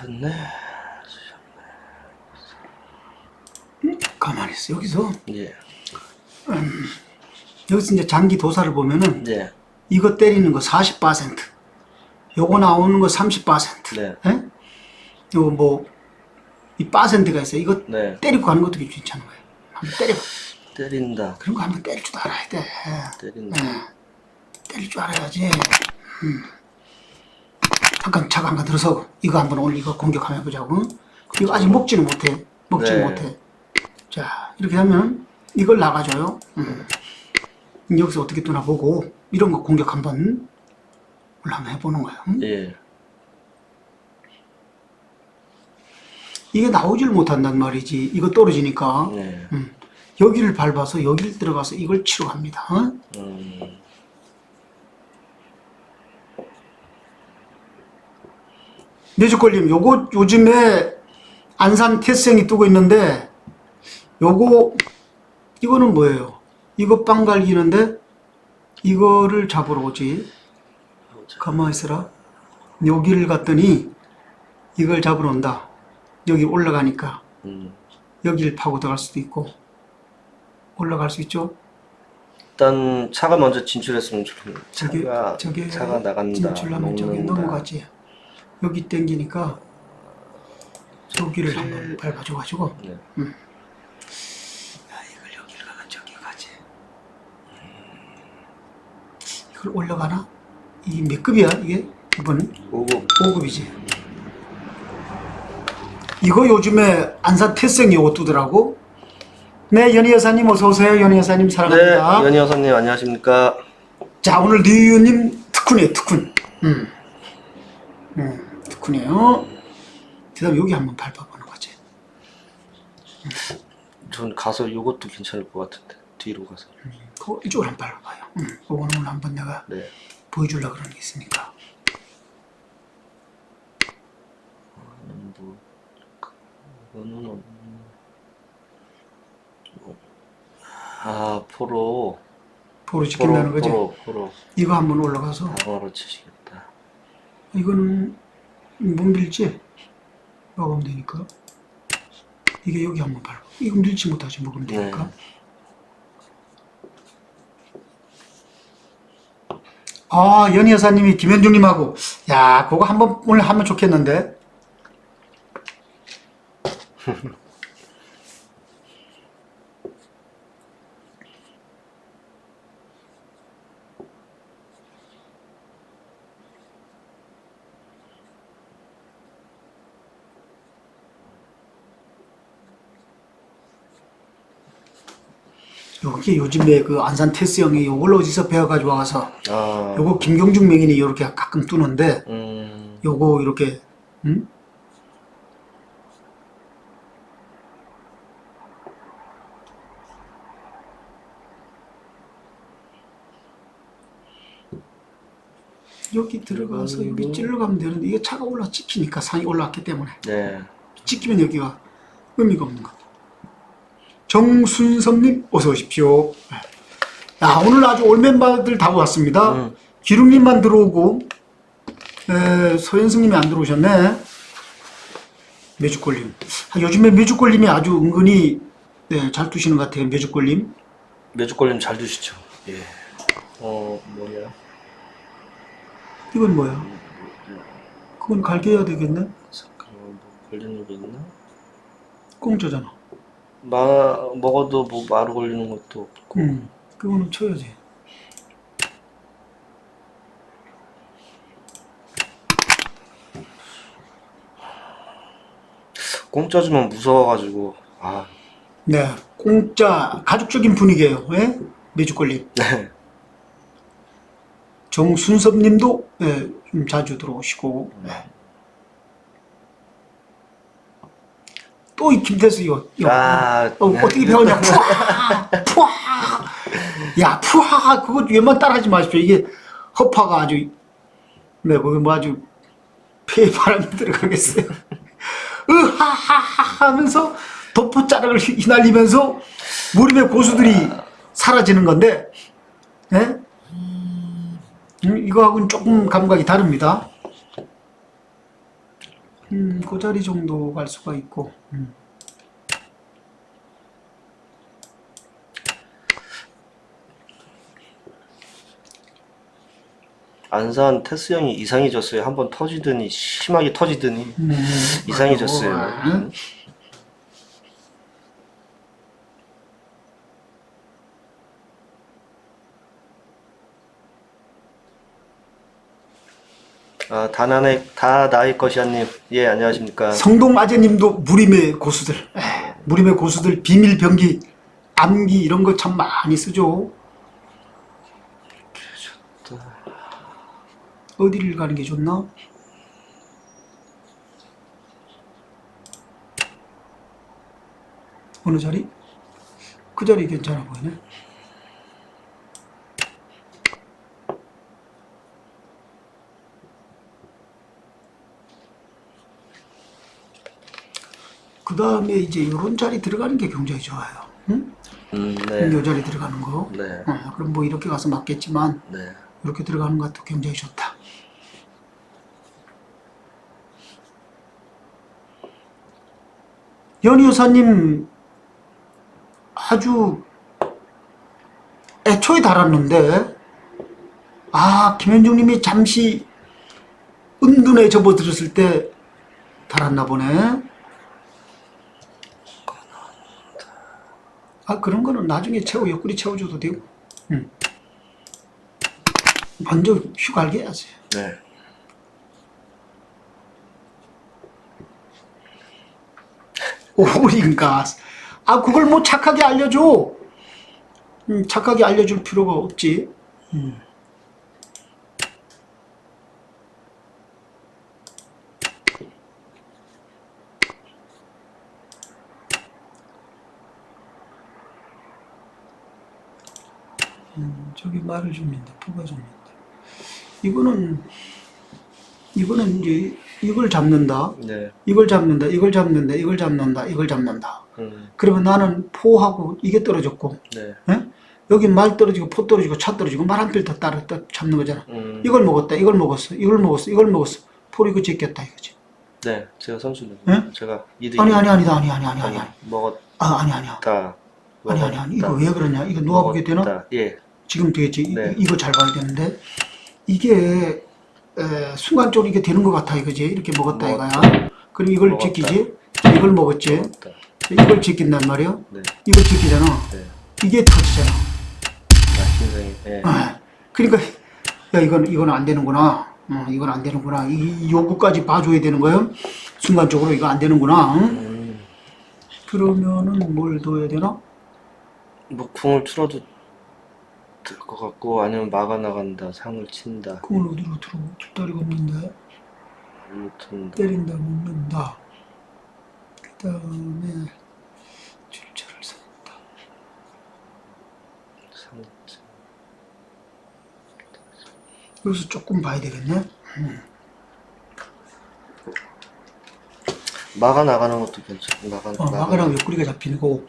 쓰셨네. 가만히 있어. 여기서 예. 여기서 이제 장기 도사를 보면은 예. 이거 때리는 거 40%, 요거 나오는 거 30%. 네. 예? 요거 뭐이 퍼센트가 있어요. 이거 네. 때리고 가는 것도 괜찮은 거예요. 한번 때려. 때린다. 그런 거 한번 때릴 줄 알아야 돼. 때린다. 예. 때릴 줄 알아야지. 음. 잠깐 잠깐 들어서 이거 한번 오늘 이거 공격 한번 해보자고. 이거 아직 먹지는 못해. 먹지는 네. 못해. 자 이렇게 하면 이걸 나가줘요. 음. 여기서 어떻게 뜨나 보고 이런 거 공격 한번 오늘 한번 해보는 거야. 음? 예. 이게 나오질 못한단 말이지. 이거 떨어지니까 네. 음. 여기를 밟아서 여기를 들어가서 이걸 치러 갑니다. 어? 음. 내주권님, 요거 요즘에 안산 태생이 뜨고 있는데, 요거, 이거는 뭐예요? 이거 빵 갈기는데, 이거를 잡으러 오지. 가만히 있어라. 여기를 갔더니, 이걸 잡으러 온다. 여기 올라가니까, 음. 여기를 파고 들어갈 수도 있고, 올라갈 수 있죠? 일단 차가 먼저 진출했으면 좋겠네. 저기, 차가 저기, 차가 나간다. 진출하면 저기. 넘어가지. 여기 땡기니까, 여기를 그치. 한번 밟아줘가지고, 네. 야, 이걸 여기를 가면 저기 가지. 이걸 올라가나? 이게 몇 급이야, 이게? 이번 오고 5급이지. 이거 요즘에 안산 태생 요거 뜨더라고. 네, 연희 여사님 어서오세요. 연희 여사님 네, 사랑합니다. 연희 여사님 안녕하십니까? 자, 오늘 류유님 특훈이에요, 특훈. 음. 음, 특훈이에요. 그 다음 여기 한번 밟아보는 거지. 전 가서 이것도 괜찮을 것 같은데 뒤로 가서. 그거 이쪽으로 한번 밟아봐요. 음, 오늘 한번 내가 네. 보여주려고 그러는 게 있으니까. 음, 뭐 그거는 없- 아 포로 보로 지킨다는 거지. 포로 포로 이거 한번 올라가서 방어로 치시겠다. 이거는 못 밀지? 먹으면 되니까. 이게 여기 한번 밟아. 이거 밀지 못하지 먹으면 되니까. 네. 아, 연희 여사님이 김현중님하고 야, 그거 한번 오늘 하면 좋겠는데. 여기 요즘에 그 안산 테스 형이 요걸 어디서 배워가지고 와서 아, 요거 김경중 명인이 이렇게 가끔 뜨는데 음, 요거 이렇게 음? 여기 들어가서 여기 찔러가면 되는데 이게 차가 올라 찍히니까 산이 올라왔기 때문에 네. 찍히면 여기가 의미가 없는 것. 정순섭님 어서 오십시오. 야 오늘 아주 올 멤버들 다 왔습니다. 음. 기rum님만 들어오고 에, 서현승님이 안 들어오셨네. 매주골님. 아, 요즘에 매주골님이 아주 은근히 네, 잘 두시는 것 같아요. 매주골님. 매주골림 잘 드시죠. 예. 어 뭐야? 이건 뭐야? 그건 갈게야 되겠네. 잠깐만 뭐 걸리는 게 있나? 공짜잖아. 마 먹어도 뭐 마루 걸리는 것도 없고. 음, 그거는 쳐야지. 공짜 주면 무서워가지고 아 네, 공짜 가족적인 분위기예요. 예? 매주골님. 네. 정순섭님도 예, 좀 자주 들어오시고. 예. 또 이 김태수 이거. 이거. 아, 어, 어떻게 배웠냐? 푸하! 푸하! 야, 푸하가 그거 웬만 따라하지 마십시오. 이게 허파가 아주 네, 거기 뭐 아주 폐에 바람이 들어가겠어요. 으하하하 하면서 덮포자락을 휘날리면서 무림의 고수들이 사라지는 건데, 네? 음, 이거하고는 조금 감각이 다릅니다. 음, 그 자리 정도 갈 수가 있고. 음. 안산 테스 형이 이상해졌어요. 한번 터지더니 심하게 터지더니 음, 이상해졌어요. 아이고, 아. 아, 다 나의 다 나의 것이야님. 예, 안녕하십니까. 성동 아재님도 무림의 고수들, 에이, 무림의 고수들 비밀 병기, 암기 이런 거 참 많이 쓰죠. 어디를 가는 게 좋나? 어느 자리? 그 자리 괜찮아 보이네. 그 다음에 이제 이런 자리 들어가는 게 굉장히 좋아요. 응? 음, 네. 요 자리 들어가는 거. 네. 어, 그럼 뭐 이렇게 가서 맞겠지만 네. 이렇게 들어가는 것도 굉장히 좋다. 연희 여사님 아주 애초에 달았는데 아 김현중님이 잠시 은둔에 접어들었을 때 달았나 보네. 아 그런 거는 나중에 채워 옆구리 채워줘도 되고. 응. 먼저 휴가를 해야지. 네. 오링가. 아, 그걸 뭐 착하게 알려줘. 음, 착하게 알려줄 필요가 없지. 음. 음, 저기 말을 줍니다. 부가 줍니다. 이거는, 이거는 이제 이걸 잡는다. 네. 이걸 잡는다, 이걸 잡는다, 이걸 잡는다, 이걸 잡는다. 음, 그러면 나는 포하고 이게 떨어졌고, 네. 예? 여기 말 떨어지고 포 떨어지고 차 떨어지고 말 한 필 더 따라 따 잡는 거잖아. 음, 이걸 먹었다, 이걸 먹었어, 이걸 먹었어, 이걸 먹었어. 포를 이거 제꼈다 이거지. 네. 제가 선수는 네? 제가 이득 아니 아니 아니다, 아니 아니 아니 아니 아니. 먹었다. 아 아니 아니야. 아니 아니 아니. 이거 왜 그러냐? 이거 놓아보게 되나? 먹었다. 예. 지금 되겠지. 이- 네. 이거 잘 봐야 되는데 이게 에, 순간적으로 이게 되는 것 같아 이거지. 이렇게 먹었다 먹었다. 이거야. 그럼 이걸 먹었다. 자, 이걸 먹었지. 먹었다. 이걸 제낀단 말이야. 네. 이걸 제끼잖아. 네. 이게 터지잖아. 아, 그러니까 야 이건 이건 안 되는구나. 어, 이건 안 되는구나. 이, 이 요구까지 봐줘야 되는 거예요. 순간적으로 이거 안 되는구나. 응? 음, 그러면은 뭘 둬야 되나? 뭐 궁을 틀어도 될 것 같고 아니면 막아 나간다. 상을 친다. 공을 어디로 들어? 뒷다리가 없는데 일로 튼다. 때린다 먹는다. 그 다음에 줄차를 세운다. 상. 여기서 조금 봐야 되겠네. 막아 나가는 것도 괜찮. 막아 어, 막으라고 옆구리가 잡히고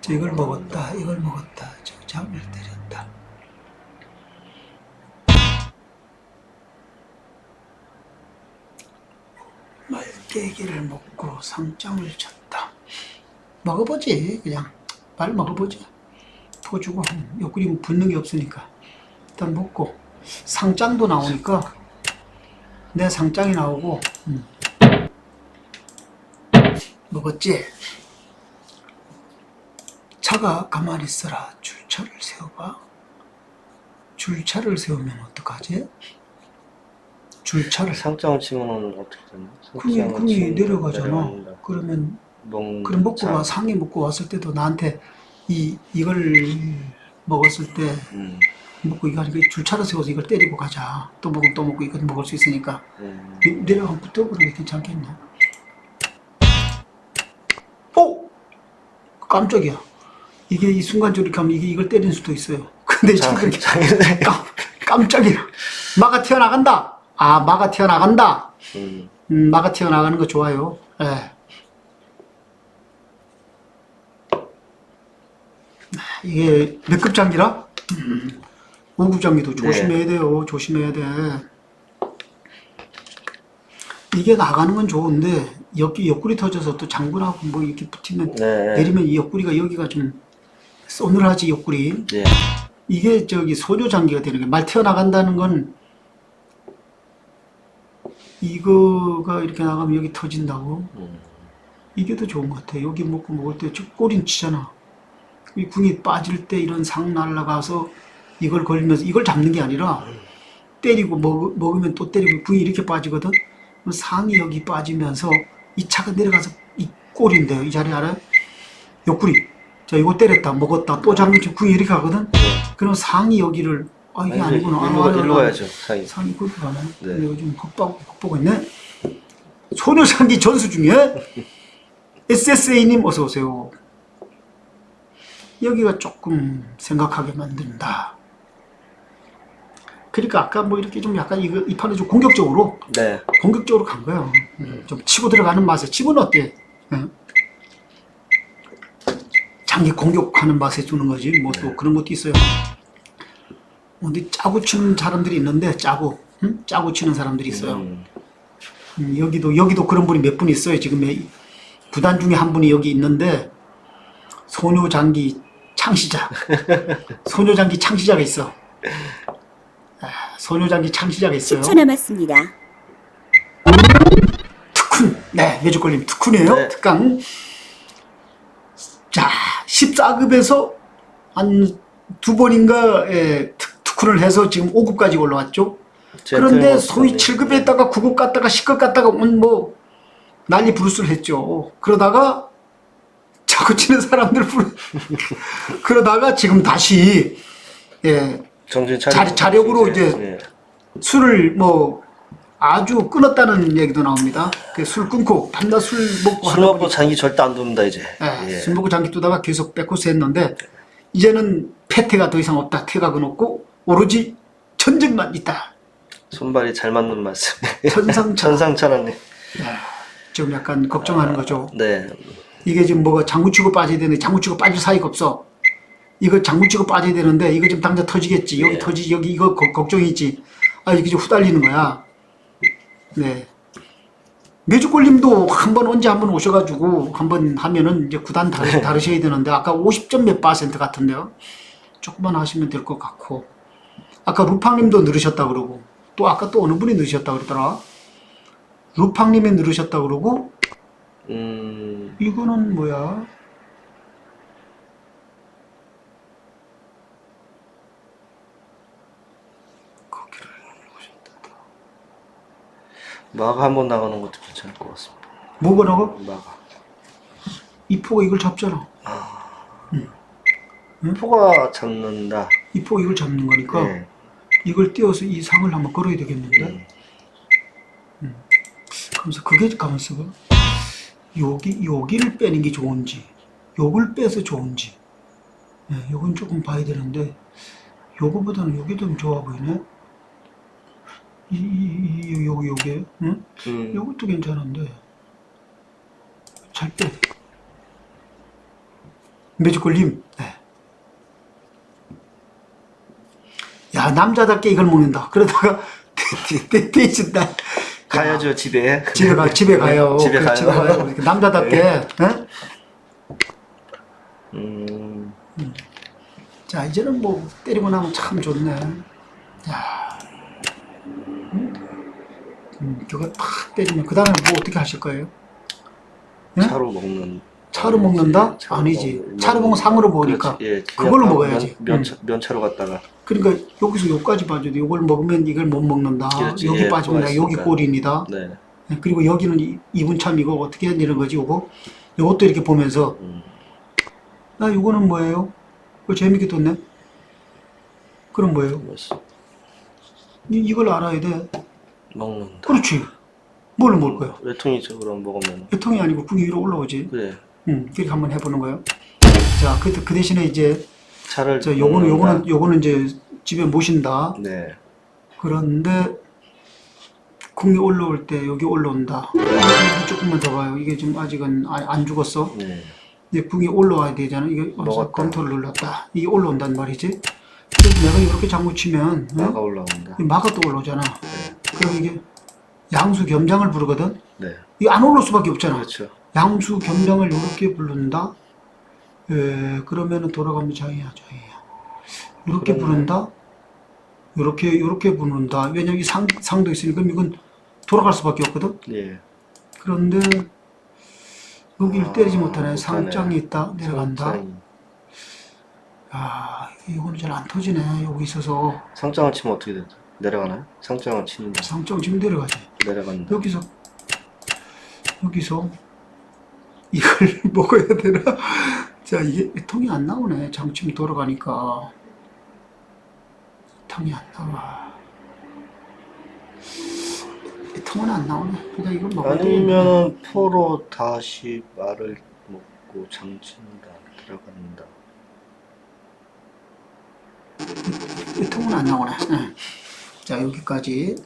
저 이걸 먹었다, 이걸 먹었다, 저 장을 때렸다. 깨기를 먹고 상장을 쳤다. 먹어보지, 그냥 말 먹어보지. 퍼주고 옆구리 붙는 게 없으니까 일단 먹고 상장도 나오니까 내 상장이 나오고 음. 먹었지. 차가 가만히 있어라. 줄차를 세워봐. 줄차를 세우면 어떡하지? 줄차를 상장을 치면은 어떻게 되나? 상장을 궁이 치면 내려가잖아. 내려간다. 그러면 그럼 먹고 자. 와 상이 먹고 왔을 때도 나한테 이 이걸 먹었을 때 음, 먹고 이거 하니까 줄차를 세워서 이걸 때리고 가자. 또 먹으면 또 먹고 이거 먹을 수 있으니까 음. 내- 내려가면 붙어보는 게 괜찮겠네. 어? 깜짝이야. 이게 이 순간적으로 이렇게 하면 이게 이걸 때릴 수도 있어요. 근데 장, 지금 장인의 깜, 깜짝이야. 마가 튀어나간다. 아, 마가 튀어나간다. 음. 음, 마가 튀어나가는 거 좋아요. 예. 이게 몇 급 장기라? 음, 5급 장기도 조심해야 돼요. 조심해야 돼. 이게 나가는 건 좋은데 옆, 옆구리 터져서 또 장군하고 뭐 이렇게 붙이면 네. 내리면 이 옆구리가 여기가 좀 서늘하지 옆구리. 네. 이게 저기 소조 장기가 되는 게 말 튀어나간다는 건 이거가 이렇게 나가면 여기 터진다고? 음. 이게 더 좋은 것 같아 여기 먹고 먹을 때저 꼬린 치잖아. 이 궁이 빠질 때 이런 상 날라가서 이걸 걸면서 이걸 잡는 게 아니라 때리고 먹, 먹으면 또 때리고 궁이 이렇게 빠지거든? 상이 여기 빠지면서 이 차가 내려가서 이 꼬리인데요. 이 자리 알아요? 옆구리 자 이거 때렸다 먹었다 또 잡는 지 궁이 이렇게 가거든? 그럼 상이 여기를 아 이게 아니, 아니구나 일로, 아, 일로 아, 가야죠. 상이. 상이 그렇게 가네 네. 근데 요즘 헛바고 헛보고 있네 소녀상기 전수 중에 SSA님 어서 오세요 여기가 조금 생각하게 만든다 그러니까 아까 뭐 이렇게 좀 약간 이거 이 판에 좀 공격적으로 네. 공격적으로 간 거예요. 음, 좀 치고 들어가는 맛에 치고는 어때? 응? 장기 공격하는 맛에 주는 거지. 뭐 또 그런 것도 있어요. 어디 짜고 치는 사람들이 있는데 짜고 응? 짜고 치는 사람들이 있어요. 음. 음, 여기도 여기도 그런 분이 몇 분 있어요. 지금 이 구단 중에 한 분이 여기 있는데 소녀 장기 창시자, 소녀 장기 창시자가 있어. 아, 소녀 장기 창시자가 있어요. 10초 남았습니다. 특훈. 네, 예주걸림 특훈이에요. 네. 특강. 자, 14급에서 한 두 번인가 예, 특, 특훈을 해서 지금 5급까지 올라왔죠. 그런데 소위 같은데. 7급에 있다가 9급 갔다가 10급 갔다가 온 뭐 난리 부르스를 했죠. 그러다가 자꾸 치는 사람들 부르 그러다가 지금 다시 예, 정신 차리고 자- 자력으로 이제 네. 술을 뭐 아주 끊었다는 얘기도 나옵니다. 그술 끊고 밤낮 술 먹고 술 먹고 장기 절대 안 돕니다 이제. 예, 예. 술 먹고 장기 뜨다가 계속 빼코스 했는데 이제는 폐태가 더 이상 없다. 태각은 없고 오로지 전쟁만 있다. 손발이 잘 맞는 말씀. 천상천. 천상천하네. 지금 약간 걱정하는 거죠. 네. 이게 지금 뭐가 장구 치고 빠져야 되는데 장구 치고 빠질 사이가 없어. 이거 장구 치고 빠져야 되는데 이거 지금 당장 터지겠지. 여기 네. 터지 여기 이거 걱- 걱정이지. 아 이게 좀 후달리는 거야. 네. 매주골님도 한 번 언제 한 번 오셔가지고 한 번 하면은 이제 구단 다르, 다르셔야 되는데 아까 50점 몇 퍼센트 같은데요. 조금만 하시면 될 것 같고 아까 루팡님도 늘으셨다 그러고 또 아까 또 어느 분이 늘으셨다 그러더라. 루팡님이 늘으셨다 그러고 음. 이거는 뭐야? 마가 한번 나가는 것도 괜찮을 것 같습니다. 나가? 마가. 이포가 이걸 잡잖아. 포가 잡는다. 이포가 이걸 잡는 거니까 네. 이걸 띄워서 이 상을 한번 걸어야 되겠는데. 음. 그러면서 그게 가만있어 봐. 여기 여기를 빼는 게 좋은지, 요걸 빼서 좋은지. 네, 요건 조금 봐야 되는데 요거보다는 요게 좀 좋아 보이네. 이, 이, 이 요, 요게, 응? 음. 요것도 괜찮은데 잘 빼. 매주골님, 네. 야 남자답게 이걸 먹는다. 그러다가 떼떼떼진다. 가야죠 집에. 집에 가 집에 가요. 집에 가요. 집에 가요. 이렇게 남자답게. 예? 음. 자 이제는 뭐 때리고 나면 참 좋네. 야, 음, 음, 저거 탁 때리면 그 다음에 뭐 어떻게 하실 거예요? 예? 차로 먹는. 차로 먹는다? 차로 아니지. 먹는- 차로 먹으면 상으로 먹으니까 그렇지. 예, 그걸로 먹어야지. 면, 음. 차, 면차로 갔다가. 그러니까 여기서 여기까지 봐줘도 이걸 먹으면 이걸 못 먹는다. 그렇지. 여기 예, 빠지면 내가 여기. 꼴입니다. 네. 예, 그리고 여기는 이- 이분 참 이거 어떻게 해야 되는 거지 이거? 이것도 이렇게 보면서 음. 나 이거는 뭐예요? 이거 재밌게 떴네. 그럼 뭐예요? 이, 이걸 알아야 돼. 먹는다. 그렇지. 뭘 먹을 거야? 외통이죠 그럼 먹으면. 애통이 아니고 궁이 위로 올라오지. 그래. 응, 그렇게 한번 해보는 거예요. 자, 그, 그 대신에 이제 차를. 저 요거는. 요거는 요거는 이제 집에 모신다. 네. 그런데 궁이 올라올 때 여기 올라온다. 여기 조금만 더 봐요. 이게 지금 아직은 아- 안 죽었어. 네. 이제 궁이 올라와야 되잖아. 이게 먹었다. 컨트롤 눌렀다. 이게 올라온단 말이지. 그래서 내가 이렇게 장구 치면 응? 마가 올라온다. 이 마가 또 올라오잖아. 네. 그럼 이게 양수 겸장을 부르거든. 네. 이게 안 올라올 수밖에 없잖아. 그렇죠. 양수 겸장을 이렇게 부른다. 에, 그러면은 돌아가면 장이야, 장이야. 이렇게. 부른다. 이렇게 이렇게 부른다. 왜냐면 이 상, 상도 있으니까 이건 돌아갈 수밖에 없거든. 예. 그런데 여기를 아, 때리지 못하네. 못하네. 상장이 있다. 내려간다. 상장이. 아, 이거는 잘 안 터지네. 여기 있어서 상장을 치면 어떻게 되죠? 내려가나요? 상장을 치는데 상장 지금 내려가지. 내려간다. 여기서 여기서 이걸 먹어야 되나? 자 이게 통이 안 나오네. 장침이 돌아가니까 통이 안 나와. 이 통은 안 나오네. 그냥 이걸 먹어야 돼. 아니면 포로 다시 말을 먹고 장친다 들어간다. 이 통은 안 나오네. 예. 자 여기까지